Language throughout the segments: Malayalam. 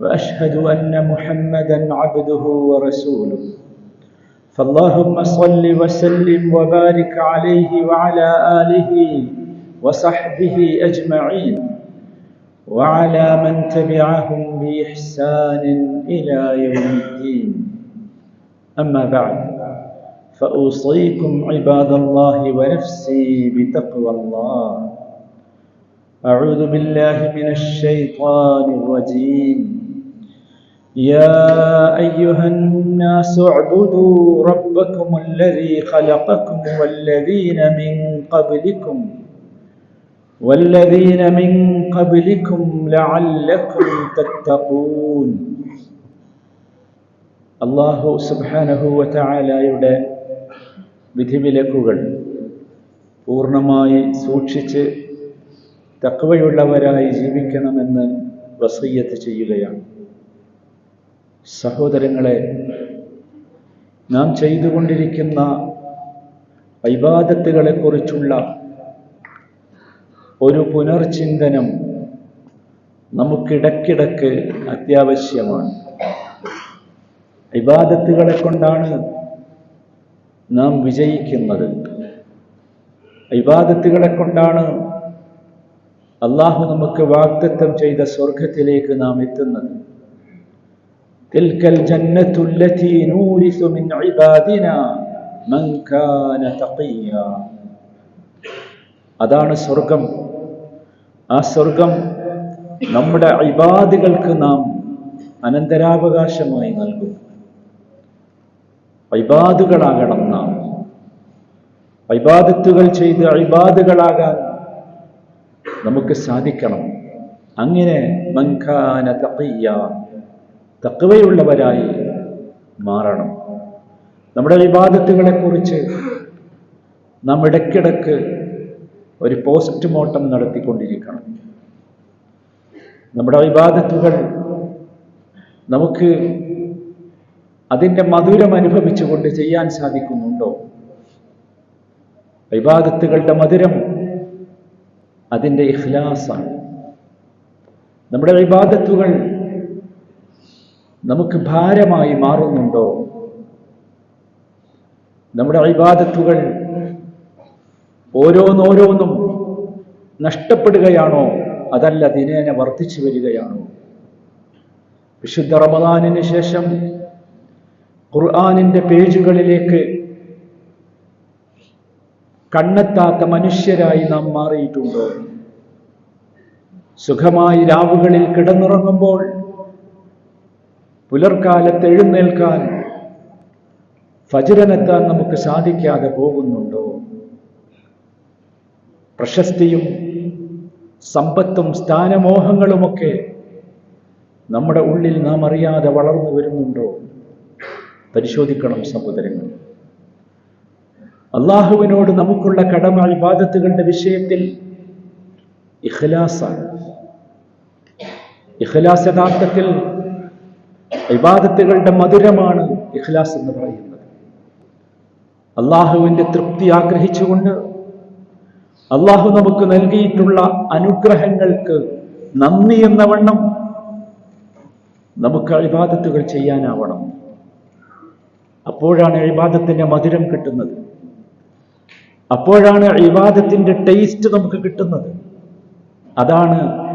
وأشهد أن محمدا عبده ورسوله. فاللهم صل وسلم وبارك عليه وعلى آله وصحبه أجمعين. وعلى من تبعهم بإحسان إلى يوم الدين. أما بعد فأوصيكم عباد الله ونفسي بتقوى الله. أعوذ بالله من الشيطان الرجيم. يا أيها الناس اعبدوا ربكم الذي خلقكم والذين من قبلكم والذين من قبلكم لعلكم تتقون അള്ളാഹു സുബാനഹുവല വിധിവിലക്കുകൾ പൂർണ്ണമായി സൂക്ഷിച്ച് തക്കവയുള്ളവരായി ജീവിക്കണമെന്ന് വസയ്യത്ത് ചെയ്യുകയാണ് സഹോദരങ്ങളെ നാം ചെയ്തുകൊണ്ടിരിക്കുന്ന വൈവാദത്തുകളെക്കുറിച്ചുള്ള ഒരു പുനർചിന്തനം നമുക്കിടക്കിടക്ക് അത്യാവശ്യമാണ്. വിവാദത്തുകളെ കൊണ്ടാണ് നാം വിജയിക്കുന്നത്. വിവാദത്തുകളെ കൊണ്ടാണ് അള്ളാഹു നമുക്ക് വാഗ്ദത്തം ചെയ്ത സ്വർഗത്തിലേക്ക് നാം എത്തുന്നത്. തിൽക്കൽ ജന്നത്തുല്ലതി نورث മിൻ عبادنا മൻ كان تقيا അതാണ് സ്വർഗം. ആ സ്വർഗം നമ്മുടെ ഇബാദുകൾക്ക് നാം അനന്തരാവകാശമായി നൽകും. വൈബാദുകളാകണം നാം. വൈബാദത്തുകൾ ചെയ്ത് അഴിബാദുകളാകാൻ നമുക്ക് സാധിക്കണം. അങ്ങനെ മൻഖാന തക്കയ്യ തക്കവയുള്ളവരായി മാറണം. നമ്മുടെ വിവാദത്തുകളെക്കുറിച്ച് നാം ഇടയ്ക്കിടക്ക് ഒരു പോസ്റ്റ്മോർട്ടം നടത്തിക്കൊണ്ടിരിക്കണം. നമ്മുടെ വിവാദത്തുകൾ നമുക്ക് അതിന്റെ മധുരം അനുഭവിച്ചുകൊണ്ട് ചെയ്യാൻ സാധിക്കുന്നുണ്ടോ? വിവാദത്തുകളുടെ മധുരം അതിന്റെ ഇഹ്ലാസാണ് നമ്മുടെ വിവാദത്തുകൾ നമുക്ക് ഭാരമായി മാറുന്നുണ്ടോ? നമ്മുടെ അഭിബാധത്തുകൾ ഓരോന്നോരോന്നും നഷ്ടപ്പെടുകയാണോ? അതല്ല ദിനേന വർദ്ധിച്ചു വരികയാണോ? വിശുദ്ധ റമദാനിന് ശേഷം ഖുർആാനിന്റെ പേജുകളിലേക്ക് കണ്ണെത്താത്ത മനുഷ്യരായി നാം മാറിയിട്ടുണ്ടോ? സുഖമായി രാവുകളിൽ കിടന്നുറങ്ങുമ്പോൾ പുലർക്കാലത്ത് എഴുന്നേൽക്കാൻ ഫജരനെത്താൻ നമുക്ക് സാധിക്കാതെ പോകുന്നുണ്ടോ? പ്രശസ്തിയും സമ്പത്തും സ്ഥാനമോഹങ്ങളുമൊക്കെ നമ്മുടെ ഉള്ളിൽ നാം അറിയാതെ വളർന്നു വരുന്നുണ്ടോ? പരിശോധിക്കണം സഹോദരങ്ങൾ അള്ളാഹുവിനോട് നമുക്കുള്ള കടമ ഇബാദത്തുകളുടെ വിഷയത്തിൽ ഇഖ്ലാസാണ്. ഇഖ്ലാസ് യഥാർത്ഥത്തിൽ ഇബാദത്തുകളുടെ മധുരമാണ് ഇഖ്ലാസ് എന്ന് പറയുന്നത്. അള്ളാഹുവിന്റെ തൃപ്തി ആഗ്രഹിച്ചുകൊണ്ട് അള്ളാഹു നമുക്ക് നൽകിയിട്ടുള്ള അനുഗ്രഹങ്ങൾക്ക് നന്ദി എന്ന വണ്ണം നമുക്ക് അഴിബാദത്തുകൾ ചെയ്യാനാവണം. അപ്പോഴാണ് അഴിബാദത്തിന്റെ മധുരം കിട്ടുന്നത്. അപ്പോഴാണ് അഴിബാദത്തിന്റെ ടേസ്റ്റ് നമുക്ക് കിട്ടുന്നത്. അതാണ്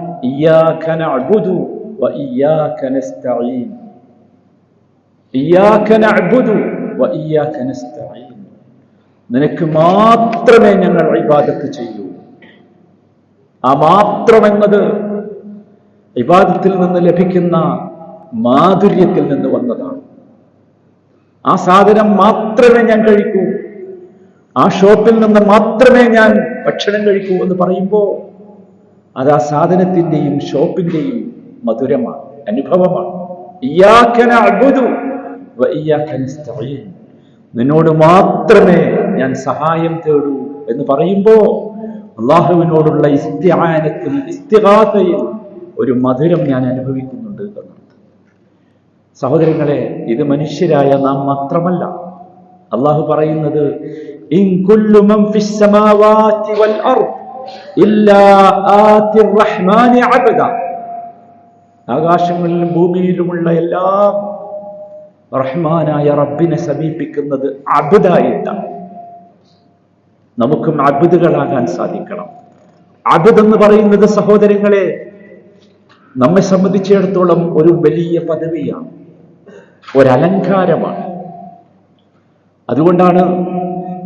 നിനക്ക് മാത്രമേ ഞങ്ങൾ ഇബാദത്ത് ചെയ്യൂ. ആ മാത്രമെന്നത് ഇബാദത്തിൽ നിന്ന് ലഭിക്കുന്ന മാധുര്യത്തിൽ നിന്ന് വന്നതാണ്. ആ സാധനം മാത്രമേ ഞാൻ കഴിക്കൂ. ആ ഷോപ്പിൽ നിന്ന് മാത്രമേ ഞാൻ ഭക്ഷണം കഴിക്കൂ എന്ന് പറയുമ്പോൾ അത് ആ സാധനത്തിന്റെയും ഷോപ്പിന്റെയും മധുരമാണ് അനുഭവമാണ്. ഇയാക്കന നസ്തഈൻ നിന്നോട് മാത്രമേ ഞാൻ സഹായം തേടൂ എന്ന് പറയുമ്പോ അള്ളാഹുവിനോടുള്ള ഇസ്തിഹാനത്തിൽ ഇസ്തിഹാസയിൽ ഒരു മധുരം ഞാൻ അനുഭവിക്കുന്നുണ്ട് എന്നർത്ഥം. സഹോദരങ്ങളെ ഇത് മനുഷ്യരായ നാം മാത്രമല്ല. അള്ളാഹു പറയുന്നത് ആകാശങ്ങളിലും ഭൂമിയിലുമുള്ള എല്ലാം റഹ്മാനായ റബ്ബിനെ സമീപിക്കുന്നത് അബുദായിട്ടാണ്. നമുക്കും അബുദുകളാകാൻ സാധിക്കണം. അബുദ് എന്ന് പറയുന്നത് സഹോദരങ്ങളെ നമ്മെ സംബന്ധിച്ചിടത്തോളം ഒരു വലിയ പദവിയാണ്. ഒരലങ്കാരമാണ്. അതുകൊണ്ടാണ്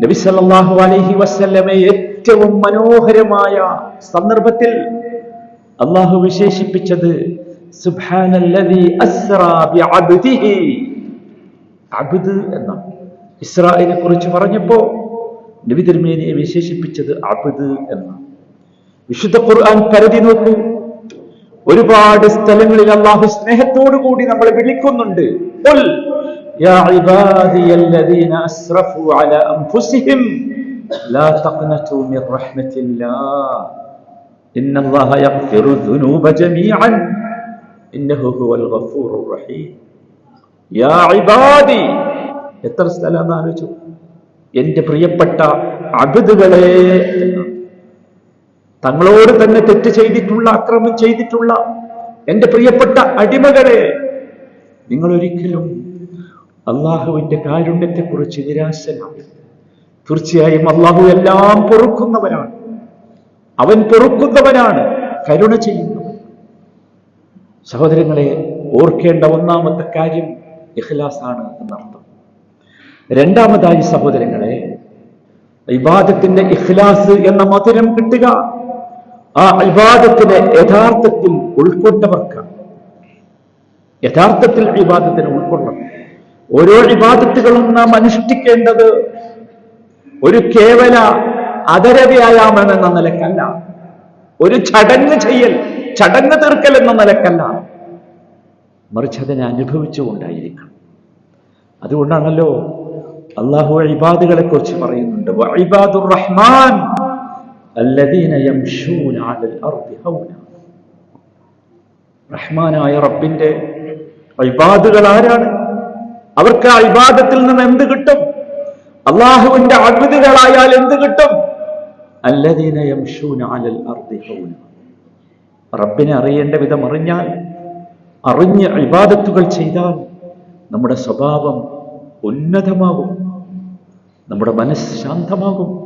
നബി സല്ലല്ലാഹു അലൈഹി ഏറ്റവും മനോഹരമായ സന്ദർഭത്തിൽ അള്ളാഹു വിശേഷിപ്പിച്ചത് സുബ്ഹാനല്ലദീ അസ്റാ ബിഅബ്ദിഹി അബ്ദ് എന്ന ഇസ്രായേലിനെ കുറിച്ച് പറഞ്ഞപ്പോ നബി തിരുമേനിയെ വിശേഷിപ്പിച്ചത് അബിദ് എന്ന. വിശുദ്ധ ഖുർആൻ കരുതി നോക്കൂ. ഒരുപാട് സ്ഥലങ്ങളിൽ അള്ളാഹു സ്നേഹത്തോടു കൂടി നമ്മളെ വിളിക്കുന്നുണ്ട്. യാ ഇബാദിയല്ലദീന അസ്റഫു അലാ അൻഫുസിഹിം ലാ തഖ്നതു മിർ റഹ്മത്തില്ലാഹ്. ഇന്നല്ലാഹ യഗ്ഫിറു ദുനൂബ ജമീഅൻ. ഇന്നഹു ഹുവൽ ഗഫൂറുർ റഹീം. യാ ഇബാദി എത്ര സ്ഥലം ആലോചിച്ചു. എന്റെ പ്രിയപ്പെട്ട അബിദുകളെ തങ്ങളോട് തന്നെ തെറ്റ് ചെയ്തിട്ടുള്ള അക്രമം ചെയ്തിട്ടുള്ള എന്റെ പ്രിയപ്പെട്ട അടിമകളെ നിങ്ങൾ ഒരിക്കലും അള്ളാഹുവിന്റെ കാരുണ്യത്തെക്കുറിച്ച് നിരാശനാണ് തീർച്ചയായും അള്ളാഹു എല്ലാം പൊറുക്കുന്നവനാണ്. അവൻ പൊറുക്കുന്നവനാണ് കരുണ ചെയ്യുന്നവൻ. സഹോദരങ്ങളെ ഓർക്കേണ്ട ഒന്നാമത്തെ കാര്യം ഇഖ്ലാസ് ആണ് എന്നർത്ഥം. രണ്ടാമതായി സഹോദരങ്ങളെ ഇബാദത്തിന്റെ ഇഖ്ലാസ് എന്ന മധുരം കിട്ടുക ആ ഇബാദത്തിനെ യഥാർത്ഥത്തിൽ ഉൾക്കൊണ്ടവർക്കാണ് യഥാർത്ഥത്തിൽ ഇബാദത്തിനെ ഉൾക്കൊള്ളണം. ഓരോ ഇബാദത്തുകളും നാം അനുഷ്ഠിക്കേണ്ടത് ഒരു കേവല അതര വ്യായാമം എന്ന നിലക്കല്ല. ഒരു ചടങ്ങ് ചെയ്യൽ ചടങ്ങ് തീർക്കൽ എന്ന നിലക്കല്ല. മറിച്ച് അതിനെ അനുഭവിച്ചുകൊണ്ടായിരിക്കണം. അതുകൊണ്ടാണല്ലോ അള്ളാഹു അഴിബാദുകളെ കുറിച്ച് പറയുന്നുണ്ട് ഇബാദുർ റഹ്മാൻ റഹ്മാനായ റബ്ബിന്റെ ഇബാദുകൾ ആരാണ്? അവർക്ക് അഴിബാദത്തിൽ ഇബാദത്തിൽ നിന്ന് എന്ത് കിട്ടും? അള്ളാഹുവിന്റെ അദ്ഭുതകളായാൽ എന്ത് കിട്ടും? അല്ലദീന ഷൂനാലൽ അലൽ അർദി റബ്ബിനെ അറിയേണ്ട വിധം അറിഞ്ഞാൽ അറിഞ്ഞ് ഇബാദത്തുകൾ ചെയ്താൽ നമ്മുടെ സ്വഭാവം ഉന്നതമാകും. നമ്മുടെ മനസ്സ് ശാന്തമാകും.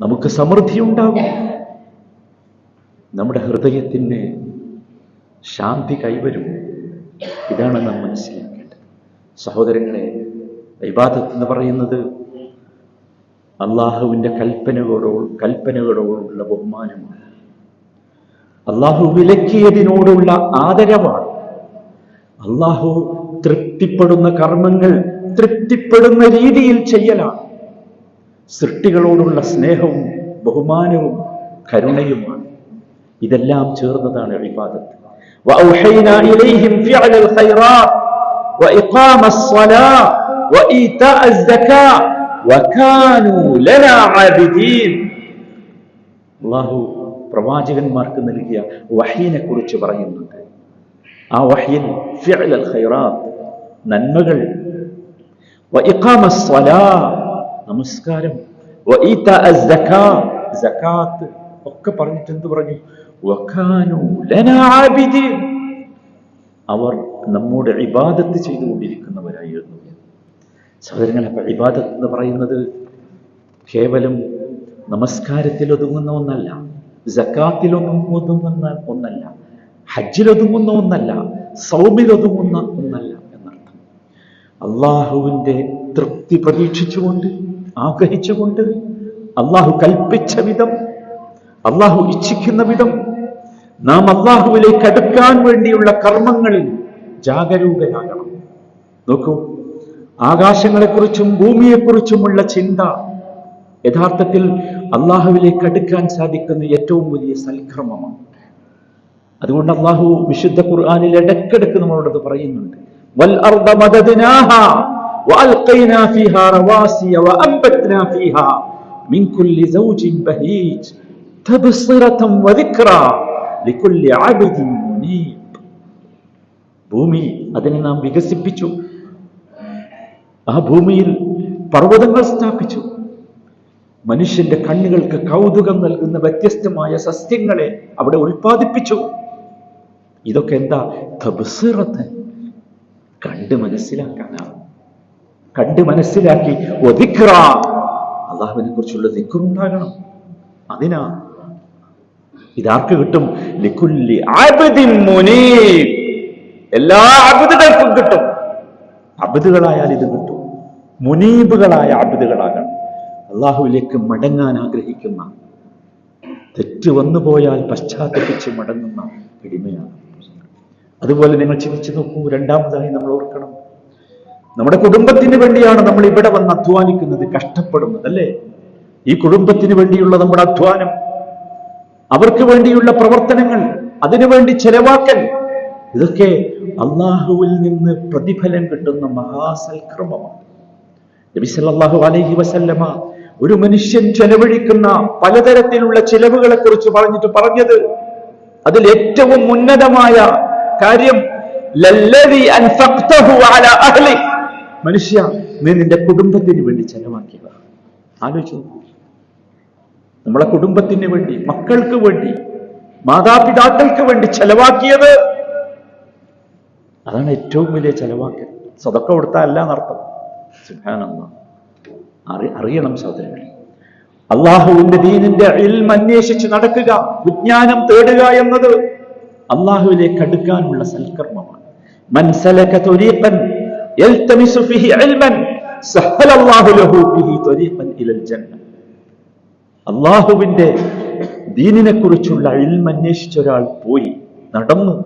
നമുക്ക് സമൃദ്ധി ഉണ്ടാകും നമ്മുടെ ഹൃദയത്തിന് ശാന്തി കൈവരും. ഇതാണ് നാം മനസ്സിലാക്കേണ്ടത്. സഹോദരങ്ങളെ ഇബാദത്ത് എന്ന് പറയുന്നത് അള്ളാഹുവിന്റെ കൽപ്പനകളോ കൽപ്പനകളോടുള്ള ബഹുമാനമാണ്. അള്ളാഹു വിലക്കിയതിനോടുള്ള ആദരവാണ്. അള്ളാഹു തൃപ്തിപ്പെടുന്ന കർമ്മങ്ങൾ തൃപ്തിപ്പെടുന്ന രീതിയിൽ ചെയ്യലാണ്. സൃഷ്ടികളോടുള്ള സ്നേഹവും ബഹുമാനവും കരുണയുമാണ്. ഇതെല്ലാം ചേർന്നതാണ് അഭിവാദത്ത് പ്രവാചകന്മാർക്ക് നൽകിയ വഹീനെ കുറിച്ച് പറയുന്നുണ്ട്. ആ വഹീൻ ഫിഅൽ ഖൈറാത്ത് നന്മകൾ. നമസ്കാരം. വഇതാ അസ്സകാ സകാത്ത് ഒക്കെ പറഞ്ഞിട്ട് എന്ത് പറഞ്ഞു? അവർ നമ്മോട് ഇബാദത്ത് ചെയ്തുകൊണ്ടിരിക്കുന്നവരായിരുന്നു സഹോദരങ്ങളെ അപ്പൊ ഇബാദത്ത് എന്ന് പറയുന്നത് കേവലം നമസ്കാരത്തിൽ ഒതുങ്ങുന്ന ഒന്നല്ല ജക്കാത്തിലൊന്നും ഒതുങ്ങുന്ന ഒന്നല്ല. ഹജ്ജിലൊതുങ്ങുന്ന ഒന്നല്ല സൗമിലൊതുങ്ങുന്ന ഒന്നല്ല എന്നർത്ഥം. അള്ളാഹുവിന്റെ തൃപ്തി പ്രതീക്ഷിച്ചുകൊണ്ട് ആഗ്രഹിച്ചുകൊണ്ട് അള്ളാഹു കൽപ്പിച്ച വിധം അള്ളാഹു ഇച്ഛിക്കുന്ന വിധം നാം അള്ളാഹുവിലേക്ക് അടുക്കാൻ വേണ്ടിയുള്ള കർമ്മങ്ങളിൽ ജാഗരൂകരാകണം. നോക്കൂ ആകാശങ്ങളെക്കുറിച്ചും ഭൂമിയെക്കുറിച്ചുമുള്ള ചിന്ത യഥാർത്ഥത്തിൽ അള്ളാഹുവിലേക്ക് അടുക്കാൻ സാധിക്കുന്ന ഏറ്റവും വലിയ സൽക്രമമാണ്. അതുകൊണ്ട് അള്ളാഹു വിശുദ്ധ ഖുർആനിൽ ഇടക്കിടക്ക് നമ്മളോടത് പറയുന്നുണ്ട്. വൽ അർദ ഭൂമി അതിനെ നാം വികസിപ്പിച്ചു. ആ ഭൂമിയിൽ പർവതങ്ങൾ സ്ഥാപിച്ചു. മനുഷ്യന്റെ കണ്ണുകൾക്ക് കൗതുകം നൽകുന്ന വ്യത്യസ്തമായ സസ്യങ്ങളെ അവിടെ ഉൽപ്പാദിപ്പിച്ചു. ഇതൊക്കെ എന്താ തബ്സിറത്ത് കണ്ട് മനസ്സിലാക്കാനാണ് കണ്ട് മനസ്സിലാക്കി ഒതിക്ര അള്ളാഹുവിനെ കുറിച്ചുള്ള ദിക്കുറുണ്ടാകണം അതിനാ ഇതാർക്ക് കിട്ടും? മുനീബ്. എല്ലാ അബുദുകൾക്കും കിട്ടും. അബുദുകളായാൽ ഇത് കിട്ടും. മുനീബുകളായ അബുദുകളാകണം. അള്ളാഹുവിലേക്ക് മടങ്ങാൻ ആഗ്രഹിക്കുന്ന തെറ്റ് വന്നുപോയാൽ പശ്ചാത്തപിച്ച് മടങ്ങുന്ന എളിമയാണ് അതുപോലെ നിങ്ങൾ ചിന്തിച്ചു നോക്കൂ രണ്ടാമതായി നമ്മൾ ഓർക്കണം. നമ്മുടെ കുടുംബത്തിന് വേണ്ടിയാണ് നമ്മൾ ഇവിടെ വന്ന് അധ്വാനിക്കുന്നത് കഷ്ടപ്പെടുന്നത് അല്ലേ? ഈ കുടുംബത്തിന് വേണ്ടിയുള്ള നമ്മുടെ അധ്വാനം അവർക്ക് വേണ്ടിയുള്ള പ്രവർത്തനങ്ങൾ അതിനുവേണ്ടി ചെലവാക്കൽ ഇതൊക്കെ അള്ളാഹുവിൽ നിന്ന് പ്രതിഫലം കിട്ടുന്ന മഹാസൽക്രമമാണ്. നബി സല്ലല്ലാഹു അലൈഹി വസല്ലമ ഒരു മനുഷ്യൻ ചെലവഴിക്കുന്ന പലതരത്തിലുള്ള ചിലവുകളെ കുറിച്ച് പറഞ്ഞിട്ട് പറഞ്ഞത് അതിൽ ഏറ്റവും ഉന്നതമായ കാര്യം മനുഷ്യ നീ നിന്റെ കുടുംബത്തിന് വേണ്ടി ചെലവാക്കുക ആലോചിച്ചു നമ്മളെ കുടുംബത്തിന് വേണ്ടി മക്കൾക്ക് വേണ്ടി മാതാപിതാക്കൾക്ക് വേണ്ടി ചെലവാക്കിയത് അതാണ് ഏറ്റവും വലിയ ചെലവാക്കൽ സ്വതക്ക കൊടുത്താൽ അല്ല എന്നർത്ഥം. അറി അറിയണം സഹോദരങ്ങളെ. അള്ളാഹുവിന്റെ ദീനിന്റെ അഴിൽ അന്വേഷിച്ച് നടക്കുക വിജ്ഞാനം തേടുക എന്നത് അള്ളാഹുവിലേക്ക് അടുക്കാനുള്ള സൽക്കർമ്മമാണ്. അള്ളാഹുവിന്റെ ദീനിനെ കുറിച്ചുള്ള അന്വേഷിച്ച ഒരാൾ പോയി നടന്നു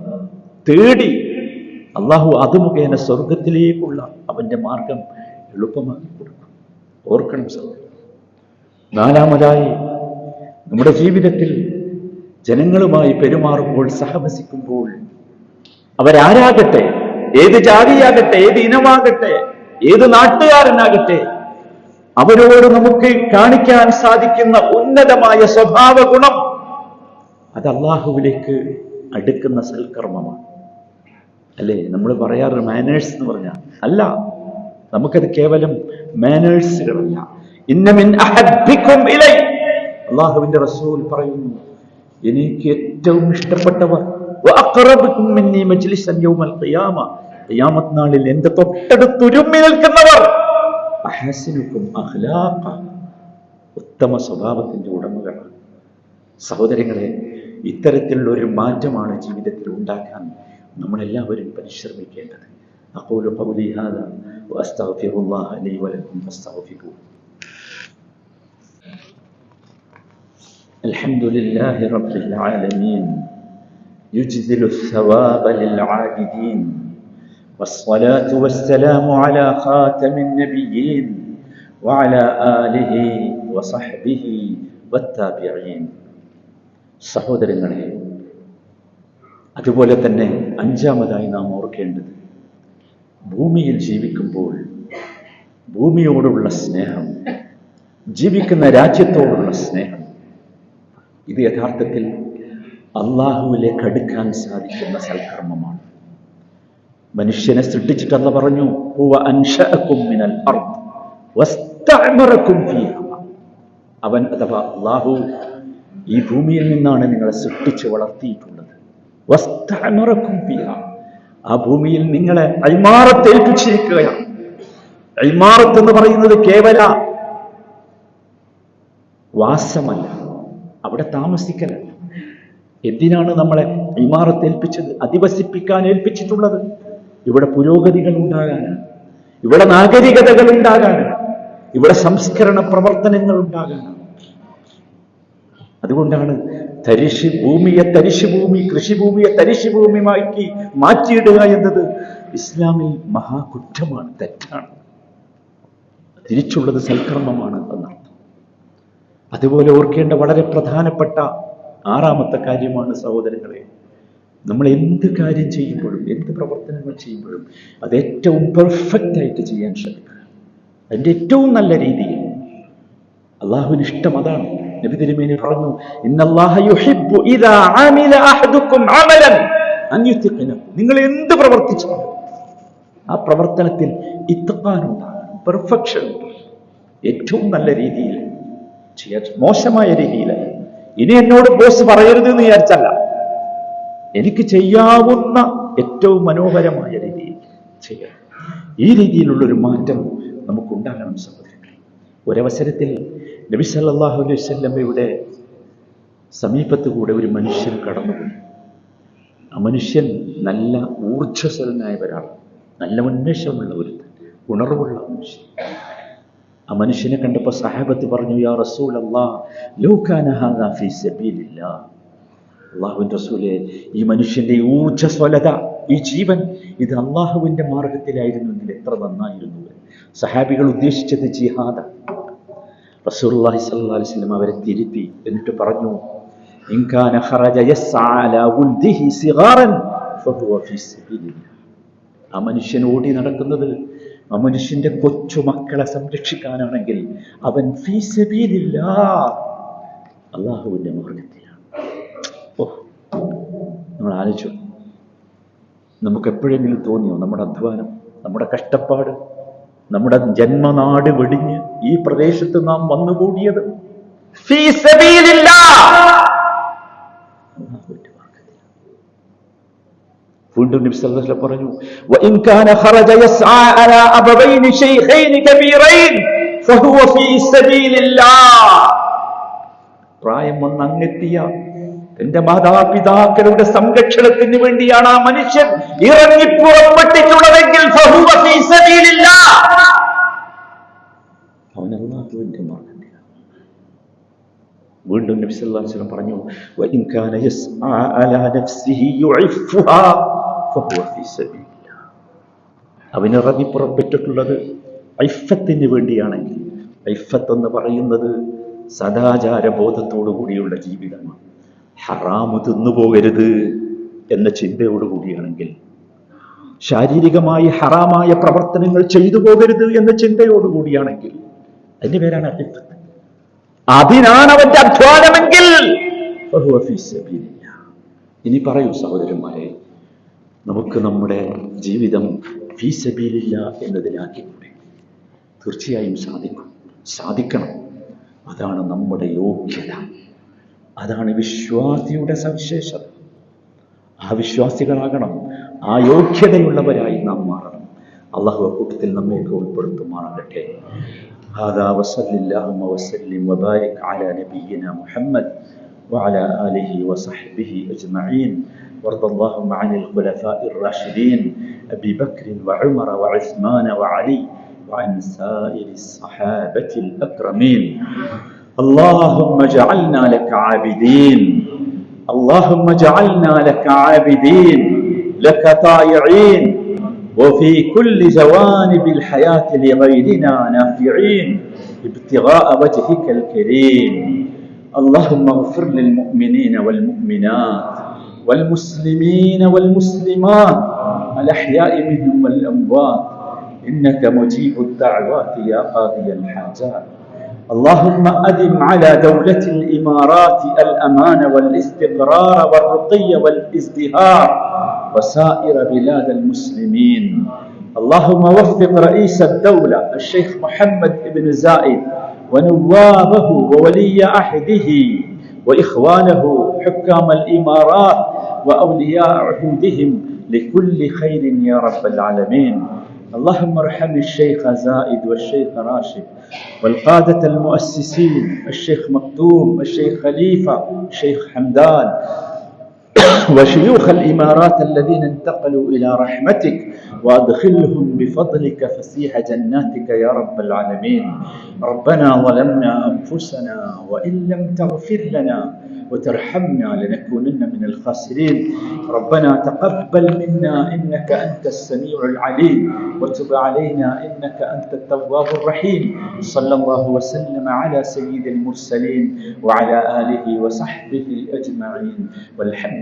തേടി. അള്ളാഹു അത് മുഖേന സ്വർഗത്തിലേക്കുള്ള അവന്റെ മാർഗം എളുപ്പമാക്കി കൊടുക്കും. ഓർക്കണം സഹോദരൻ. നാലാമതായി നമ്മുടെ ജീവിതത്തിൽ ജനങ്ങളുമായി പെരുമാറുമ്പോൾ സഹവസിക്കുമ്പോൾ അവരാരാകട്ടെ ഏത് ജാതിയാകട്ടെ ഏത് ഇനമാകട്ടെ ഏത് നാട്ടുകാരനാകട്ടെ അവരോട് നമുക്ക് കാണിക്കാൻ സാധിക്കുന്ന ഉന്നതമായ സ്വഭാവ ഗുണം അത് അള്ളാഹുവിലേക്ക് അടുക്കുന്ന സൽക്കർമ്മമാണ്. അല്ലേ? നമ്മൾ പറയാറ് മാനേഴ്സ് എന്ന് പറഞ്ഞാൽ അല്ല നമുക്കത് കേവലം മാനേഴ്സുകളല്ല ഇന്നമിൻ അഹബ്ബിക്കും ഇലൈ. അള്ളാഹുവിന്റെ റസൂൽ പറയുന്നു എനിക്ക് ഏറ്റവും ഇഷ്ടപ്പെട്ടവർ വഅഖറബുക്കും മിന്നി മജ്ലിസൻ യൗമൽ ഖിയാമ ഖിയാമത്ത് നാളിൽ എന്റെ തൊട്ടടുത്തുരുമ്മി നിൽക്കുന്നവർ അഹസിനുക്കും അഖ്ലാഖ ഉത്തമ സ്വഭാവത്തിന്റെ ഉടമകളാണ് സഹോദരങ്ങളെ ഇത്തരത്തിലുള്ള ഒരു മാറ്റമാണ് ജീവിതത്തിൽ ഉണ്ടാക്കാൻ നമ്മളെല്ലാവരും പരിശ്രമിക്കേണ്ടത് أقول قولي هذا وأستغفر الله لي ولكم فاستغفروه الحمد لله رب العالمين يجزل الثواب للعابدين والصلاة والسلام على خاتم النبيين وعلى آله وصحبه والتابعين സഹോദരങ്ങളെ അതുപോലെ തന്നെ അഞ്ചാമതായി നാം ഓർക്കേണ്ടത് ഭൂമിയിൽ ജീവിക്കുമ്പോൾ ഭൂമിയോടുള്ള സ്നേഹം ജീവിക്കുന്ന രാജ്യത്തോടുള്ള സ്നേഹം ഇത് യഥാർത്ഥത്തിൽ അള്ളാഹുവിലേക്ക് അടുക്കാൻ സാധിക്കുന്ന സൽക്കർമ്മമാണ് മനുഷ്യനെ സൃഷ്ടിച്ചിട്ടല്ല പറഞ്ഞു. അവൻ അഥവാ അള്ളാഹു ഈ ഭൂമിയിൽ നിന്നാണ് നിങ്ങളെ സൃഷ്ടിച്ച് വളർത്തിയിട്ടുള്ളത്. ആ ഭൂമിയിൽ നിങ്ങളെ അൽമാറത്ത് ഏൽപ്പിച്ചിരിക്കുകയാണ് അൽമാറത്ത് എന്ന് പറയുന്നത് കേവല വാസമല്ല അവിടെ താമസിക്കല. എന്തിനാണ് നമ്മളെ ഇമാറത്ത് ഏൽപ്പിച്ചത് അധിവസിപ്പിക്കാൻ ഏൽപ്പിച്ചിട്ടുള്ളത്. ഇവിടെ പുരോഗതികൾ ഉണ്ടാകാനാണ് ഇവിടെ നാഗരികതകൾ ഉണ്ടാകാനാണ് ഇവിടെ സംസ്കരണ പ്രവർത്തനങ്ങൾ ഉണ്ടാകാനാണ് അതുകൊണ്ടാണ് തരിശ് ഭൂമിയെ തരിശ് ഭൂമി കൃഷിഭൂമിയെ തരിശ് ഭൂമിയാക്കി മാറ്റിയിടുക എന്നത് ഇസ്ലാമിൽ മഹാകുറ്റമാണ് തെറ്റാണ്. തിരിച്ചുള്ളത് സൽക്കർമ്മമാണ് എന്നർത്ഥം അതുപോലെ ഓർക്കേണ്ട വളരെ പ്രധാനപ്പെട്ട ആറാമത്തെ കാര്യമാണ് സഹോദരങ്ങളെ നമ്മൾ എന്ത് കാര്യം ചെയ്യുമ്പോഴും എന്ത് പ്രവർത്തനങ്ങൾ ചെയ്യുമ്പോഴും അത് ഏറ്റവും പെർഫെക്റ്റ് ആയിട്ട് ചെയ്യാൻ ശ്രമിക്കുക അതിന്റെ ഏറ്റവും നല്ല രീതിയിൽ അള്ളാഹുവിന് ഇഷ്ടം അതാണ് നബി തിരുമേനി പറഞ്ഞു. നിങ്ങൾ എന്ത് പ്രവർത്തിച്ചു ആ പ്രവർത്തനത്തിൽ ഇത്തക്കാനുണ്ടാകണം പെർഫെക്ഷൻ ഏറ്റവും നല്ല രീതിയിൽ മോശമായ രീതിയിൽ ഇനി എന്നോട് ബോസ് പറയരുത് എന്ന് വിചാരിച്ചല്ല. എനിക്ക് ചെയ്യാവുന്ന ഏറ്റവും മനോഹരമായ രീതിയിൽ ചെയ്യാം. ഈ രീതിയിലുള്ള ഒരു മാറ്റം നമുക്കുണ്ടാകണം സഹോദരങ്ങളെ. ഒരവസരത്തിൽ നബി സല്ലാഹു അലൈഹി വസല്ലമയുടെ സമീപത്ത് കൂടെ ഒരു മനുഷ്യൻ കടന്നുപോയി. ആ മനുഷ്യൻ നല്ല ഊർജസ്വലനായ ഒരാൾ നല്ല ഉന്മേഷമുള്ള ഒരു ഉണർവുള്ള മനുഷ്യൻ. ആ മനുഷ്യനെ കണ്ടപ്പോൾ സഹാബത്ത് പറഞ്ഞു യാ റസൂൽ അള്ളാഹുവിൻ റസൂലെ ഈ മനുഷ്യന്റെ ഈ ഊർജസ്വലത ഈ ജീവൻ ഇത് അള്ളാഹുവിന്റെ മാർഗത്തിലായിരുന്നെങ്കിൽ എത്ര നന്നായിരുന്നു. സഹാബികൾ ഉദ്ദേശിച്ചത് ജിഹാദ. റസൂലുള്ളാഹി സ്വല്ലല്ലാഹു അലൈഹി വസല്ലം അവരെ തിരുത്തി എന്നിട്ട് പറഞ്ഞു ആ മനുഷ്യൻ ഓടി നടക്കുന്നത് ആ മനുഷ്യന്റെ കൊച്ചു മക്കളെ സംരക്ഷിക്കാനാണെങ്കിൽ അവൻ ഫീ സബീലില്ലാഹ് അള്ളാഹുവിന്റെ മാർഗത്തിലാണ്. ഓ നമ്മൾ ആലോചിച്ചു. നമുക്ക് എപ്പോഴെങ്കിലും തോന്നിയോ നമ്മുടെ അധ്വാനം നമ്മുടെ കഷ്ടപ്പാട് നമ്മുടെ ജന്മനാട് വെടിഞ്ഞ് ഈ പ്രദേശത്ത് നാം വന്നുകൂടിയത്? ഫീ സബീലില്ലാഹ്. അല്ലാഹുവിന്റെ മാർഗത്തിൽ. വീണ്ടും നബി സല്ലല്ലാഹു അലൈഹി പറഞ്ഞു ഇൻ കാന ഖറജ യസ്ആ അലാ അബവൈനി ശൈഖൈനി കബീറൈൻ ഫഹുവ ഫീ സബീലില്ലാഹ്. പ്രായം ഒന്ന് അങ്ങെത്തിയ തന്റെ മാതാപിതാക്കളുടെ സംരക്ഷണത്തിന് വേണ്ടിയാണ് ആ മനുഷ്യൻ ഇറങ്ങി പുറപ്പെട്ടിട്ടുള്ളതെങ്കിൽ ഫഹുവ ഫീ സബീലില്ലാഹ്. അവൻ അല്ലാഹുവിന്റെ മാർഗം വീണ്ടും നബി സല്ലല്ലാഹു അലൈഹി വസല്ലം പറഞ്ഞു വഇൻ കാന യസ്ആ അലാ നഫ്സിഹി യുഇഫുഹാ ഇറങ്ങി പുറപ്പെട്ടിട്ടുള്ളത് ഐഫത്തിന് വേണ്ടിയാണെങ്കിൽ ഐഫത്ത് എന്ന് പറയുന്നത് സദാചാര ബോധത്തോടു കൂടിയുള്ള ജീവിതമാണ്. ഹറാമു തിന്നുപോകരുത് എന്ന ചിന്തയോടു കൂടിയാണെങ്കിൽ ശാരീരികമായി ഹറാമായ പ്രവർത്തനങ്ങൾ ചെയ്തു പോകരുത് എന്ന ചിന്തയോടുകൂടിയാണെങ്കിൽ അതിന്റെ പേരാണ് അഭിപ്രായം അതിനാണ് അവന്റെ അധ്വാനമെങ്കിൽ. ഇനി പറയൂ സഹോദരന്മാരെ നമുക്ക് നമ്മുടെ ജീവിതം ഫീസബീലില്ല എന്നതിലാക്കിക്കൂടെ തീർച്ചയായും സാധിക്കും സാധിക്കണം അതാണ് നമ്മുടെ യോഗ്യത അതാണ് വിശ്വാസിയുടെ സവിശേഷത ആ വിശ്വാസികളാകണം ആ യോഗ്യതയുള്ളവരായി നാം മാറണം അള്ളാഹു കൂട്ടത്തിൽ നമ്മയൊക്കെ ഉൾപ്പെടുത്തുമാറാകട്ടെ هذا وصل اللهم وسلم وبارك على نبينا محمد وعلى آله وصحبه أجمعين وارض اللهم عن الخلفاء الراشدين أبي بكر وعمر وعثمان وعلي وعن سائر الصحابة الأكرمين. اللهم اجعلنا لك عابدين. اللهم اجعلنا لك عابدين لك طائعين. وفي كل جوانب الحياة لغيرنا نافعين ابتغاء وجهك الكريم. اللهم اغفر للمؤمنين والمؤمنات. والمسلمين والمسلمات الأحياء منهم والأموات. إنك مجيب الدعوات يا قاضي الحاجات. اللهم أدم على دولة الإمارات الأمان والاستقرار والرقي والازدهار وسائر بلاد المسلمين. اللهم وفق رئيس الدولة الشيخ محمد بن زايد ونوابه وولي عهده وإخوانه حكام الإمارات وأولياء عهودهم لكل خير يا رب العالمين. اللهم ارحم الشيخ زائد والشيخ راشد والقادة المؤسسين الشيخ مكتوم الشيخ خليفة الشيخ حمدان. وشيوخ الإمارات الذين انتقلوا إلى رحمتك وأدخلهم بفضلك فسيح جناتك يا رب العالمين. ربنا ظلمنا أنفسنا وإن لم تغفر لنا وترحمنا لنكونن من الخاسرين. ربنا تقبل منا إنك أنت السميع العليم وتب علينا إنك أنت التواب الرحيم. صلى الله وسلم على سيد المرسلين وعلى آله وصحبه أجمعين. والحمد